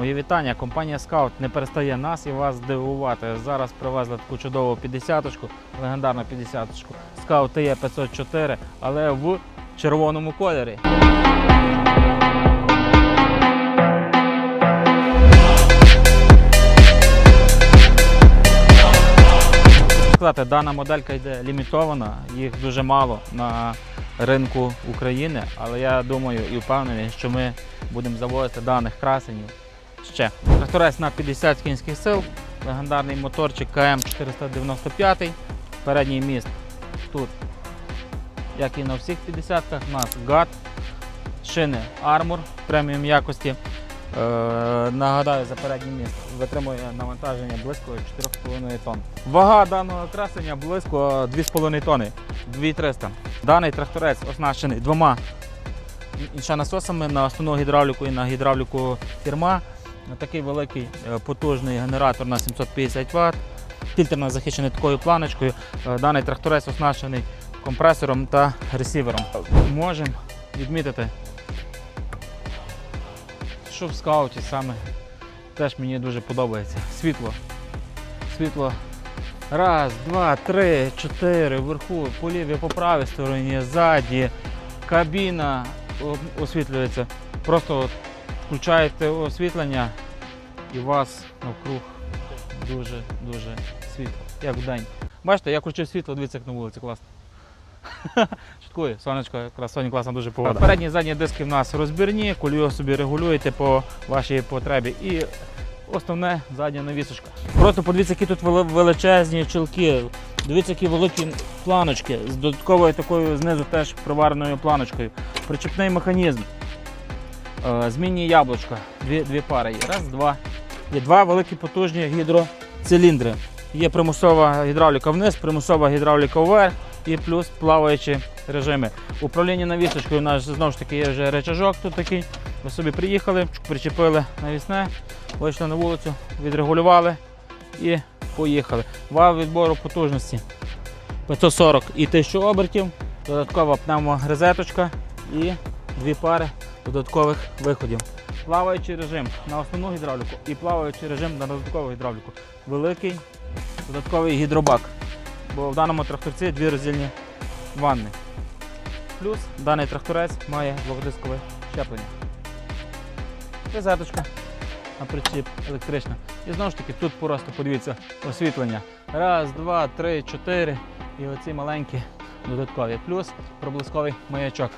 Мої вітання. Компанія Scout не перестає нас і вас здивувати. Зараз привезли таку чудову 50-ку, легендарну 50-ку. Scout TE 504, але в червоному кольорі. Сказати, дана моделька йде лімітована, їх дуже мало на ринку України, але я думаю і впевнений, що ми будемо завозити даних красенів ще. Тракторець на 50 кінських сил, легендарний моторчик КМ495, передній міст тут, як і на всіх 50-ках, у нас ГАТ, шини Armor преміум якості. Е, нагадаю, за передній міст витримує навантаження близько 4,5 тонн. Вага даного красення близько 2,5 тонни, 2300. Даний тракторець оснащений двома іншанасосами на основну гідравліку і на гідравліку фірма. Такий великий е, потужний генератор на 750 Вт. Фільтр захищений такою планочкою. Е, Даний тракторець оснащений компресором та ресівером. Можемо відмітити, що в скауті саме теж мені дуже подобається. Світло. Світло. Раз, два, три, чотири, вверху, по лівій, по правій стороні, ззаді, кабіна освітлюється. Просто включаєте освітлення і у вас навкруг дуже-дуже світло, як в день. Бачите, я включив світло, дивіться, як на вулиці класно. Шуткую, сонечко, якраз сьогодні класна дуже погода. Передні і задні диски в нас розбірні, кульо собі регулюєте по вашій потребі. І основне задня навісочка. Просто подивіться, які тут величезні чулки. Дивіться, які великі планочки з додатковою такою знизу теж привареною планочкою. Причепний механізм. Е, Змінні яблучка. Дві, дві пари. Раз, два. Є два великі потужні гідроциліндри. Є примусова гідравліка вниз, примусова гідравліка вверх і плюс плаваючі режими. Управління навісочкою у нас знову ж таки є вже речажок тут такий. Ви собі приїхали, причепили навісне, вийшли на вулицю, відрегулювали і поїхали. Вал відбору потужності 540 і 1000 обертів, додаткова пневморезеточка і дві пари додаткових виходів. Плаваючий режим на основну гідравліку і плаваючий режим на додаткову гідравліку. Великий додатковий гідробак, бо в даному тракторці дві роздільні ванни. Плюс даний тракторець має двохдискове щеплення. Розеточка на причіп електрична. І знову ж таки тут просто подивіться освітлення. Раз, два, три, чотири. І оці маленькі додаткові. Плюс проблисковий маячок.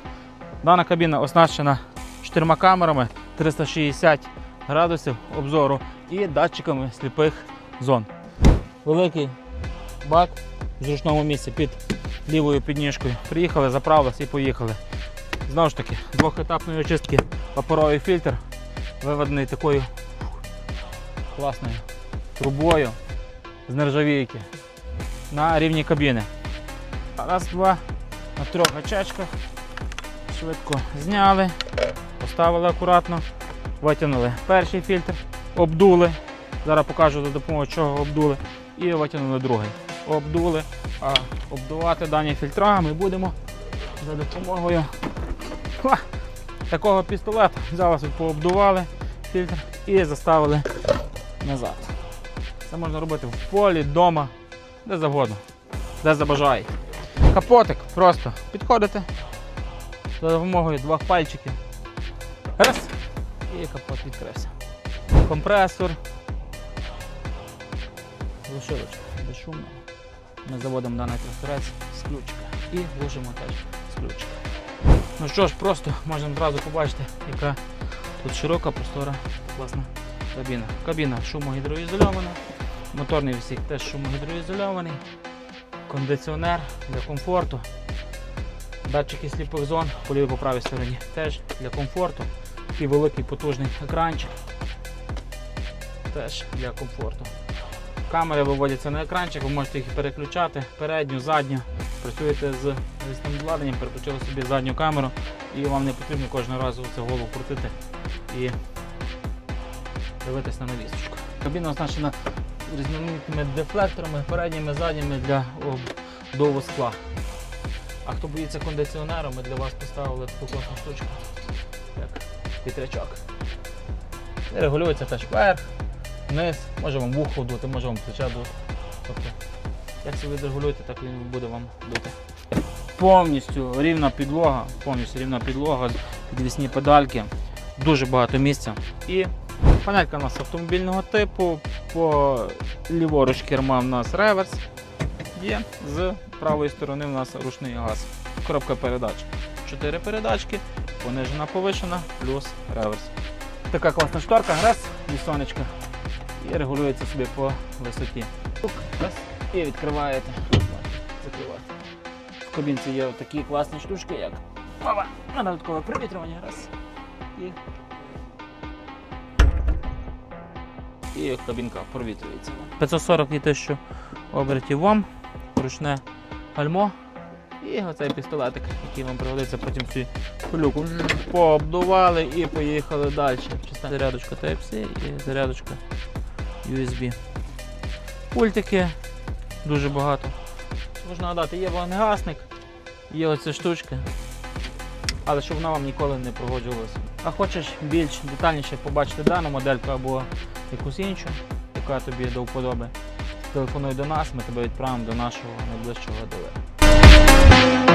Дана кабіна оснащена чотирма камерами 360 градусів обзору і датчиками сліпих зон. Великий бак в зручному місці під лівою підніжкою. Приїхали, заправилися і поїхали. Знову ж таки, двохетапної очистки паперовий фільтр, виведений такою класною трубою з нержавійки на рівні кабіни. Раз, два, на трьох гачечках. Швидко зняли, поставили акуратно, витягнули перший фільтр, обдули. Зараз покажу за допомогою чого обдули. І витягнули другий. Обдули. А обдувати дані фільтра ми будемо за допомогою ха, такого пістолета. Зараз пообдували фільтр і заставили назад. Це можна робити в полі, вдома, де завгодно, де забажаєте. Капотик просто підходите за допомогою двох пальчиків. Раз. І капот відкрився. Компресор. Глушилочка безшумно. Ми заводимо даний тракторець з ключика і глушимо теж з ключика. Ну що ж, просто можна одразу побачити, яка тут широка, простора, класна кабіна. Кабіна шумогідроізольована, моторний відсік теж шумогідроізольований, кондиціонер для комфорту. Датчики сліпих зон по лівій по правій стороні теж для комфорту. Такий великий потужний екранчик. Теж для комфорту. Камери виводяться на екранчик, ви можете їх переключати передню, задню. Працюєте з навісним обладнанням, переключили собі задню камеру і вам не потрібно кожного разу це голову крутити і дивитись на навісочку. Кабіна оснащена різноманітними дефлекторами, передніми, задніми для обдову скла. А хто боїться кондиціонеру, ми для вас поставили таку класну штучку, як вітрячок. І регулюється теж вверх, вниз, може вам вухо вдути, може вам плече дути. Тобто, як це ви регулюєте, так він буде вам дути. Повністю рівна підлога, повністю рівна підлога, підвісні педальки, дуже багато місця. І панелька у нас автомобільного типу, по ліворуч керма в нас реверс є, з правої сторони в нас ручний газ. Коробка передач. Чотири передачки, понижена, повишена, плюс реверс. Така класна шторка, раз і сонечко. І регулюється собі по висоті. Раз, і відкриваєте. Закриваєте. В кабінці є такі класні штучки, як на додаткове привітрювання. Раз. І. І кабінка провітрюється. 540 і 1000 обертів вам, ручне гальмо. І оцей пістолетик, який вам пригодиться потім всю пилюку. Пообдували і поїхали далі. Чиста зарядочка Type-C і зарядочка USB. Пультики дуже багато. Можна нагадати, є вогнегасник, є оця штучка. Але щоб вона вам ніколи не прогоджувалася. А хочеш більш детальніше побачити дану модельку або якусь іншу, яка тобі до вподоби, телефонуй до нас, ми тебе відправимо до нашого найближчого дилера.